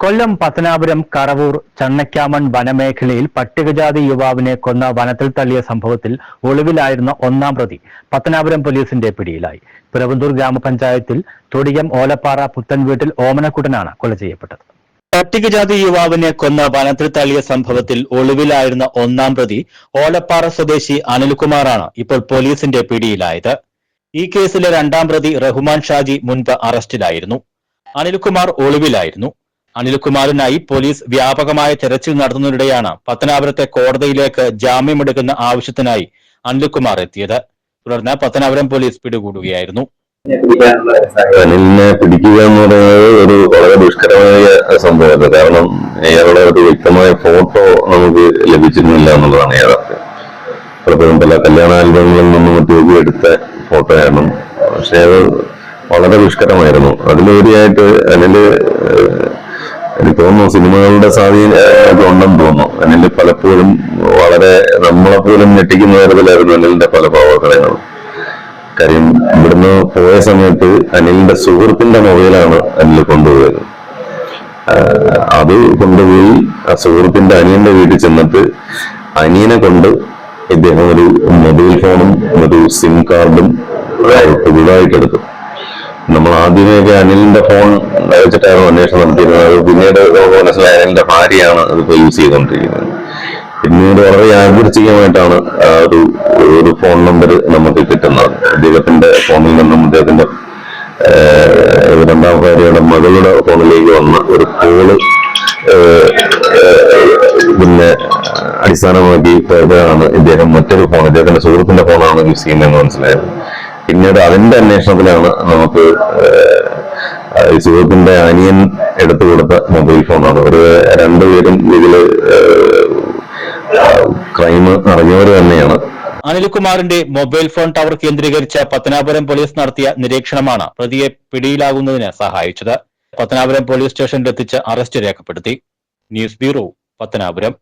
കൊല്ലം പത്തനാപുരം കറവൂർ ചണ്ണക്കാമൺ വനമേഖലയിൽ പട്ടികജാതി യുവാവിനെ കൊന്ന വനത്തിൽ തള്ളിയ സംഭവത്തിൽ ഒളിവിലായിരുന്ന ഒന്നാം പ്രതി പത്തനാപുരം പോലീസിന്റെ പിടിയിലായി. പിറവന്തൂർ ഗ്രാമപഞ്ചായത്തിൽ തൊടിയം ഓലപ്പാറ പുത്തൻവീട്ടിൽ ഓമനക്കുട്ടനാണ് കൊല ചെയ്യപ്പെട്ടത്. പട്ടികജാതി യുവാവിനെ കൊന്ന വനത്തിൽ തള്ളിയ സംഭവത്തിൽ ഒളിവിലായിരുന്ന ഒന്നാം പ്രതി ഓലപ്പാറ സ്വദേശി അനിൽകുമാറാണ് ഇപ്പോൾ പോലീസിന്റെ പിടിയിലായത്. ഈ കേസിലെ രണ്ടാം പ്രതി റഹ്മാൻ ഷാജി മുൻപ് അറസ്റ്റിലായിരുന്നു. അനിൽകുമാർ ഒളിവിലായിരുന്നു. അനിൽകുമാറിനായി പോലീസ് വ്യാപകമായ തെരച്ചിൽ നടത്തുന്നതിനിടെയാണ് പത്തനാപുരത്തെ കോടതിയിലേക്ക് ജാമ്യമെടുക്കുന്ന ആവശ്യത്തിനായി അനിൽകുമാർ എത്തിയത്. തുടർന്ന് പത്തനാപുരം പോലീസ് പിടികൂടുകയായിരുന്നു. അനിലിനെ പിടിക്കുക എന്ന് പറയുന്നത് ഒരു വളരെ ദുഷ്കരമായ സംഭവമല്ല കാരണം അയാളുടെ ഒരു വ്യക്തമായ ഫോട്ടോ നമുക്ക് ലഭിച്ചിരുന്നില്ല എന്നുള്ളതാണ് യാഥാർത്ഥ്യം. പലപ്പോഴും പല കല്യാണ ആൽബങ്ങളിൽ നിന്നും മറ്റും എടുത്ത ഫോട്ടോയാണ് പക്ഷെ അത് വളരെ ദുഷ്കരമായിരുന്നു. അതിലുപരിയായിട്ട് ഏഹ്, എനിക്ക് തോന്നുന്നു സിനിമകളുടെ സ്വാധീനം ഉണ്ടെന്ന് തോന്നുന്നു. അനിൽ പലപ്പോഴും വളരെ നമ്മളെ പോലും ഞെട്ടിക്കുന്ന തരത്തിലായിരുന്നു അനിലിന്റെ പല പ്രവർത്തനങ്ങളും. കാര്യം ഇവിടുന്ന് പോയ സമയത്ത് അനിലിന്റെ സുഹൃത്തിന്റെ മൊബൈലാണ് അനിൽ കൊണ്ടുപോയത്. അത് കൊണ്ടുപോയി ആ സുഹൃത്തിന്റെ അനിയന്റെ വീട്ടിൽ ചെന്നിട്ട് അനിയനെ കൊണ്ട് ഇദ്ദേഹം ഒരു മൊബൈൽ ഫോണും ഒരു സിം കാർഡും പുതുതായിട്ട് എടുത്തു. നമ്മൾ ആദ്യമേയൊക്കെ അനിലിന്റെ ഫോൺ വെച്ചിട്ടായിരുന്നു അന്വേഷണം നടത്തിയിരുന്നത്. പിന്നീട് നമുക്ക് മനസ്സിലായി അനിലിന്റെ ഭാര്യയാണ് അതിപ്പോ യൂസ് ചെയ്തുകൊണ്ടിരിക്കുന്നത്. പിന്നീട് വളരെ യാദൃച്ഛികമായിട്ടാണ് ഒരു ഒരു ഫോൺ നമ്പർ നമുക്ക് കിട്ടുന്നത്. അദ്ദേഹത്തിന്റെ ഫോണിൽ നിന്നും അദ്ദേഹത്തിന്റെ രണ്ടാം ഭാര്യയുടെ മകളുടെ ഫോണിലേക്ക് വന്ന ഒരു കോൾ പിന്നെ അടിസ്ഥാനമാക്കി ആണ് ഇദ്ദേഹം മറ്റൊരു ഫോൺ ഇദ്ദേഹത്തിന്റെ സുഹൃത്തിന്റെ ഫോണാണ് യൂസ് ചെയ്യുന്നതെന്ന് മനസ്സിലായത് പിന്നീട് അതിന്റെ അന്വേഷണത്തിലാണ് നമുക്ക് ഈ സുഹൃത്തിന്റെ അനിയൻ എടുത്തു കൊടുത്ത മൊബൈൽ ഫോണാണ്. ഒരു രണ്ടുപേരും ഇതിൽ ക്രൈം അറിഞ്ഞവർ തന്നെയാണ്. അനിൽകുമാറിന്റെ മൊബൈൽ ഫോൺ ടവർ കേന്ദ്രീകരിച്ച പത്തനാപുരം പോലീസ് നടത്തിയ നിരീക്ഷണമാണ് പ്രതിയെ പിടിയിലാകുന്നതിന് സഹായിച്ചത്. പത്തനാപുരം പോലീസ് സ്റ്റേഷനിലെത്തിച്ച് അറസ്റ്റ് രേഖപ്പെടുത്തി. News bureau Pathanapuram.